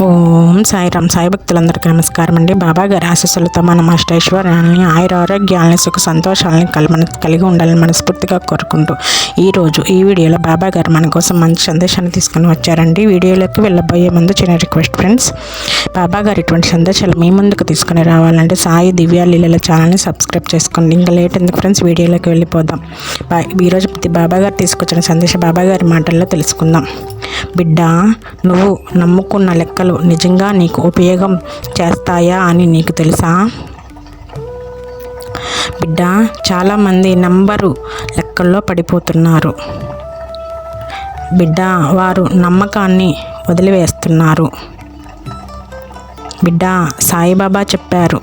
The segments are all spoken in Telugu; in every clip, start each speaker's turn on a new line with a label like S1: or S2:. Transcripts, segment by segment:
S1: ఓం సాయిరామ్ సాయి భక్తులందరికీ నమస్కారం అండి. బాబా గారి ఆశస్సులతో మన అష్టైశ్వర్యాన్ని ఆయుర ఆరోగ్యాలని సుఖ సంతోషాలని కలి మన కలిగి ఉండాలని మనస్ఫూర్తిగా కోరుకుంటూ ఈరోజు ఈ వీడియోలో బాబా గారు మన కోసం మంచి సందేశాన్ని తీసుకొని వచ్చారండి. వీడియోలోకి వెళ్ళబోయే ముందు చిన్న రిక్వెస్ట్ ఫ్రెండ్స్. బాబా గారు ఇటువంటి సందేశాలు మీ ముందుకు తీసుకొని రావాలంటే సాయి దివ్య లీలల ఛానల్ని సబ్స్క్రైబ్ చేసుకోండి. ఇంకా లేట్ ఎందుకు ఫ్రెండ్స్? వీడియోలోకి వెళ్ళిపోదాం. బాయ్ ఈరోజు బాబా గారు తీసుకొచ్చిన సందేశం బాబా గారి మాటల్లో తెలుసుకుందాం. బిడ్డ నువ్వు నమ్ముకున్న లెక్కలు నిజంగా నీకు ఉపయోగం చేస్తాయా అని నీకు తెలుసా? బిడ్డ చాలామంది నంబరు లెక్కల్లో పడిపోతున్నారు. బిడ్డ వారు నమ్మకాన్ని వదిలివేస్తున్నారు. బిడ్డ సాయిబాబా చెప్పారు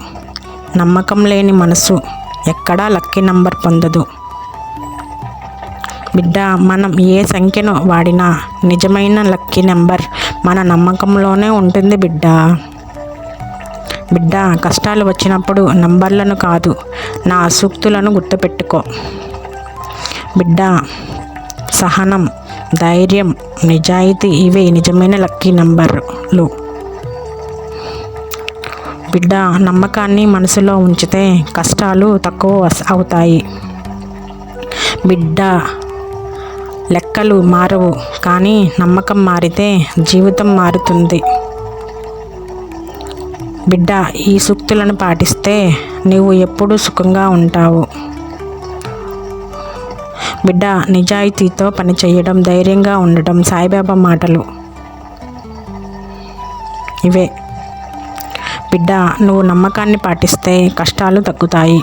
S1: నమ్మకం లేని మనసు ఎక్కడా లక్కీ నంబర్ పొందదు. బిడ్డ మనం ఏ సంఖ్యను వాడినా నిజమైన లక్కీ నెంబర్ మన నమ్మకంలోనే ఉంటుంది బిడ్డ. బిడ్డ కష్టాలు వచ్చినప్పుడు నంబర్లను కాదు నా సూక్తులను గుర్తుపెట్టుకో. బిడ్డ సహనం ధైర్యం నిజాయితీ ఇవే నిజమైన లక్కీ నంబర్లు. బిడ్డ నమ్మకాన్ని మనసులో ఉంచితే కష్టాలు తక్కువ అవుతాయి. బిడ్డ లెక్కలు మారవు కానీ నమ్మకం మారితే జీవితం మారుతుంది. బిడ్డ ఈ సూక్తులను పాటిస్తే నీవు ఎప్పుడూ సుఖంగా ఉంటావు. బిడ్డ నిజాయితీతో పనిచేయడం ధైర్యంగా ఉండడం సాయిబాబా మాటలు. ఇవే. బిడ్డ నువ్వు నమ్మకాన్ని పాటిస్తే కష్టాలు తగ్గుతాయి.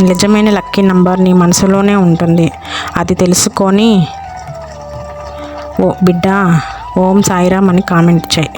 S1: నిజమైన లక్కీ నంబర్ నీ మనసులోనే ఉంటుంది. అది తెలుసుకొని ఓ బిడ్డ ఓం సాయిరామ్ అని కామెంట్ చేయి.